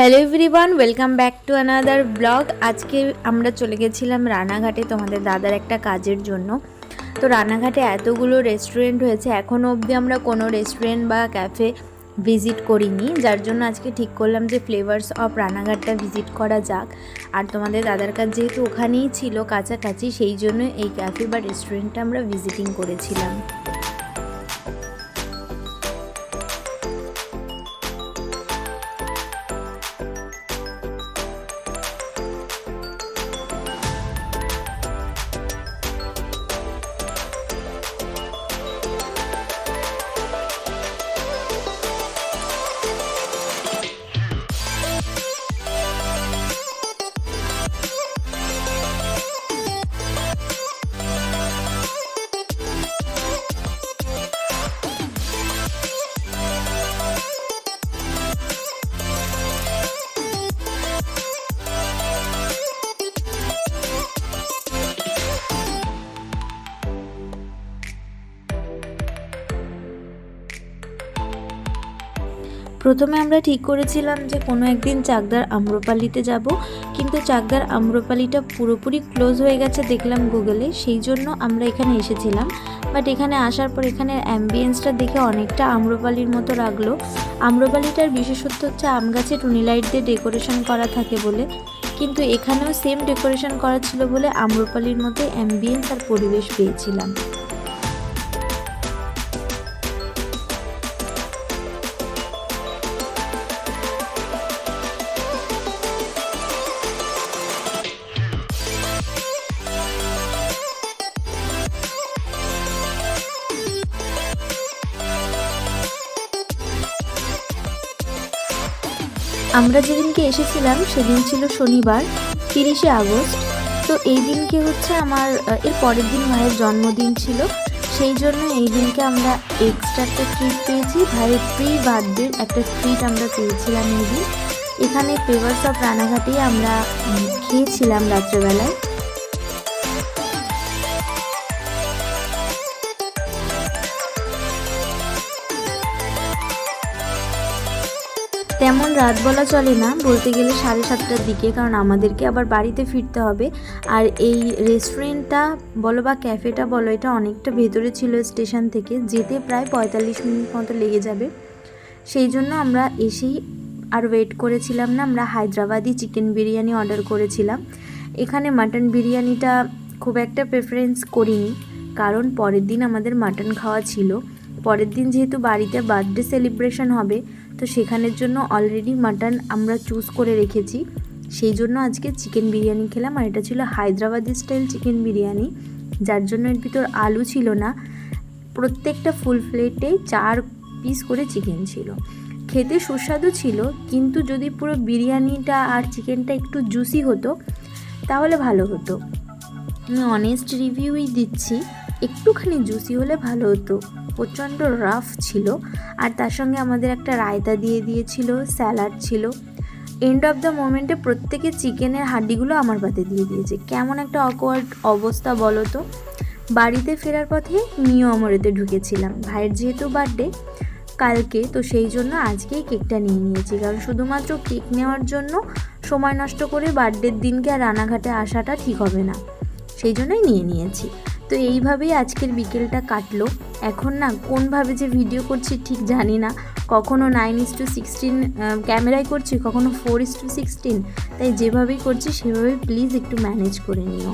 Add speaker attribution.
Speaker 1: Hello everyone welcome back to another blog আজকে আমরা চলে গেছিলাম রানাঘাটে তোমাদের দাদার একটা কাজের জন্য। তো রানাঘাটে এতগুলো রেস্টুরেন্ট হয়েছে এখনও অবধি আমরা কোনো রেস্টুরেন্ট বা ক্যাফে ভিজিট করিনি। যার জন্য আজকে ঠিক করলাম যে ফ্লেভার্স অফ রানাঘাটটা ভিজিট করা যাক। আর তোমাদের দাদার কাজ যেহেতু ওখানেই ছিল কাছাকাছি, সেই জন্য এই ক্যাফে বা রেস্টুরেন্টটা আমরা ভিজিটিং করেছিলাম। প্রথমে আমরা ঠিক করেছিলাম যে কোনো একদিন চাকদার আম্রপালিতে যাব, কিন্তু চাকদার আম্রপালিটা পুরোপুরি ক্লোজ হয়ে গেছে দেখলাম গুগলে সেই জন্য আমরা এখানে এসেছিলাম। বাট এখানে আসার পর এখানে অ্যাম্বিয়েন্সটা দেখে অনেকটা আম্রপালির মতো লাগল। আম্রপালিটার বিশেষত্ব হচ্ছে আম গাছে টুনি লাইট দিয়ে ডেকোরেশন করা থাকে বলে। কিন্তু এখানেও সেম ডেকোরেশন করা ছিল বলে আম্রপালির মতো অ্যাম্বিয়েন্স আর পরিবেশ পেয়েছিলাম। আমরা যেদিনকে এসেছিলাম, সেদিন ছিল শনিবার, তিরিশে আগস্ট। তো এই দিনকে হচ্ছে আমার এর পরের দিন মায়ের জন্মদিন ছিল। সেই জন্য এই দিনকে আমরা এক্সট্রা একটা ট্রিট পেয়েছি। ভাইয়ের প্রি বার্থডে একটা ট্রিট আমরা পেয়েছিলাম এই দিন। এখানে ফ্লেভার্স অফ রানাঘাটেই আমরা খেয়েছিলাম রাত্রেবেলায়। তেমন রাত বলা চলে না, বলতে গেলে সাড়ে সাতটার দিকে, কারণ আমাদেরকে আবার বাড়িতে ফিরতে হবে। আর এই রেস্টুরেন্টটা বলো বা ক্যাফেটা বলো, এটা অনেকটা ভেতরে ছিল স্টেশন থেকে, যেতে প্রায় পঁয়তাল্লিশ মিনিট মতো লেগে যাবে। সেই জন্য আমরা এসেই আর ওয়েট করেছিলাম না, আমরা হায়দ্রাবাদি চিকেন বিরিয়ানি অর্ডার করেছিলাম। এখানে মাটন বিরিয়ানিটা খুব একটা প্রেফারেন্স করিনি, কারণ পরের দিন আমাদের মাটন খাওয়া ছিল। পরের দিন যেহেতু বাড়িতে বার্থডে সেলিব্রেশন হবে, তো সেখানের জন্য অলরেডি মাটন আমরা চুজ করে রেখেছি। সেই জন্য আজকে চিকেন বিরিয়ানি খেলাম, আর এটা ছিল হায়দ্রাবাদি স্টাইল চিকেন বিরিয়ানি। যার জন্য এর ভিতর আলু ছিল না, প্রত্যেকটা ফুল প্লেটে চার পিস করে চিকেন ছিল। খেতে সুস্বাদু ছিল, কিন্তু যদি পুরো বিরিয়ানিটা আর চিকেনটা একটু জুসি হতো, তাহলে ভালো হতো। আমি অনেস্ট রিভিউই দিচ্ছি। একটুখানি জুসি হলে ভালো হতো। প্রচণ্ড রাফ ছিল আর তার সঙ্গে আমাদের একটা রায়তা দিয়ে দিয়েছিল স্যালাড ছিল। এন্ড অফ দ্য মোমেন্টে প্রত্যেকে চিকেনের হাড্ডিগুলো আমার পাতে দিয়ে দিয়েছে। কেমন একটা অকওয়ার্ড অবস্থা বলো তো? বাড়িতে ফেরার পথে মিও অমরেতে ঢুকেছিলাম। ভাইয়ের যেহেতু বার্থডে কালকে, তো সেই জন্য আজকেই কেকটা নিয়ে নিয়েছি। কারণ শুধুমাত্র কেক নেওয়ার জন্য সময় নষ্ট করে বার্থডের দিনকে আর রানাঘাটে আসাটা ঠিক হবে না। সেই জন্যই নিয়ে নিয়েছি। তো এইভাবেই আজকের বিকেলটা কাটলো। এখন না, কোনভাবে যে ভিডিও করছি ঠিক জানি না। কখনো নাইন ইস টু সিক্সটিন ক্যামেরায় করছি, কখনো ফোর ইস টু সিক্সটিন তাই যেভাবেই করছি, সেভাবেই প্লিজ একটু ম্যানেজ করে নিও।